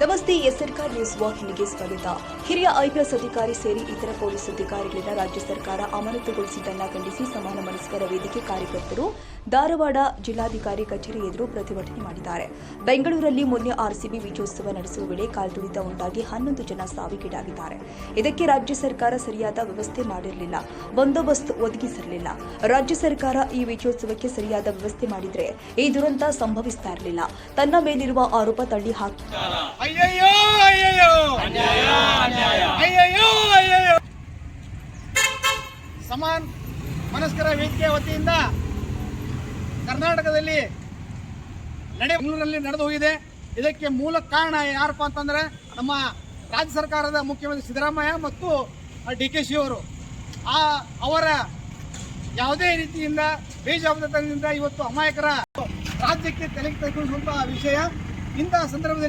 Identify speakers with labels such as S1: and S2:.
S1: ನಡೆಸುವ ವಾಹಿನಿಗೆ ಸ್ವಾಗತ. ಹಿರಿಯ ಐಪಿಎಸ್ ಅಧಿಕಾರಿ ಸೇರಿ ಇತರ ಪೊಲೀಸ್ ಅಧಿಕಾರಿಗಳಿಂದ ರಾಜ್ಯ ಸರ್ಕಾರ ಅಮಾನತುಗೊಳಿಸಿದ್ದನ್ನು ಖಂಡಿಸಿ ಸಮಾನ ಮನಸ್ಕರ ವೇದಿಕೆ ಕಾರ್ಯಕರ್ತರು ಧಾರವಾಡ ಜಿಲ್ಲಾಧಿಕಾರಿ ಕಚೇರಿ ಎದುರು ಪ್ರತಿಭಟನೆ ಮಾಡಿದ್ದಾರೆ. ಬೆಂಗಳೂರಲ್ಲಿ ಮೊನ್ನೆ ಆರ್ಸಿಬಿ ವಿಜಯೋತ್ಸವ ನಡೆಸುವ ವೇಳೆ ಕಾಲ್ತುಳಿತ ಉಂಟಾಗಿ ಹನ್ನೊಂದು ಜನ ಸಾವಿಗೀಡಾಗಿದ್ದಾರೆ. ಇದಕ್ಕೆ ರಾಜ್ಯ ಸರ್ಕಾರ ಸರಿಯಾದ ವ್ಯವಸ್ಥೆ ಮಾಡಿರಲಿಲ್ಲ. ಬಂದೋಬಸ್ತ್ ಒದಗಿಸಿರಲಿಲ್ಲ. ರಾಜ್ಯ ಸರ್ಕಾರ ಈ ವಿಜಯೋತ್ಸವಕ್ಕೆ ಸರಿಯಾದ ವ್ಯವಸ್ಥೆ ಮಾಡಿದ್ರೆ ಈ ದುರಂತ ಸಂಭವಿಸ್ತಾ ಇರಲಿಲ್ಲ. ತನ್ನ ಮೇಲಿರುವ ಆರೋಪ ತಳ್ಳಿ ಹಾಕಿ
S2: ಅಯ್ಯಯ್ಯೋ ಅಯ್ಯಯ್ಯೋ. ಸಮಾನ್ ಮನಸ್ಕರ ವೇದಿಕೆ ವತಿಯಿಂದ ಕರ್ನಾಟಕದಲ್ಲಿ ಬೆಂಗಳೂರಲ್ಲಿ ನಡೆದು ಹೋಗಿದೆ. ಇದಕ್ಕೆ ಮೂಲ ಕಾರಣ ಯಾರಪ್ಪ ಅಂತಂದ್ರೆ ನಮ್ಮ ರಾಜ್ಯ ಸರ್ಕಾರದ ಮುಖ್ಯಮಂತ್ರಿ ಸಿದ್ದರಾಮಯ್ಯ ಮತ್ತು ಡಿ ಕೆ ಶಿ ಅವರು. ಆ ಅವರ ಯಾವುದೇ ರೀತಿಯಿಂದ ಬೇಜವಾಬ್ದಾರಿಯಿಂದ ಇವತ್ತು ಅಮಾಯಕರ ರಾಜ್ಯಕ್ಕೆ ತೆಲೆಗೆ ತೆಗೆದುಕೊಳ್ಳುವಂತಹ ವಿಷಯ ಇಂತಹ ಸಂದರ್ಭದಲ್ಲಿ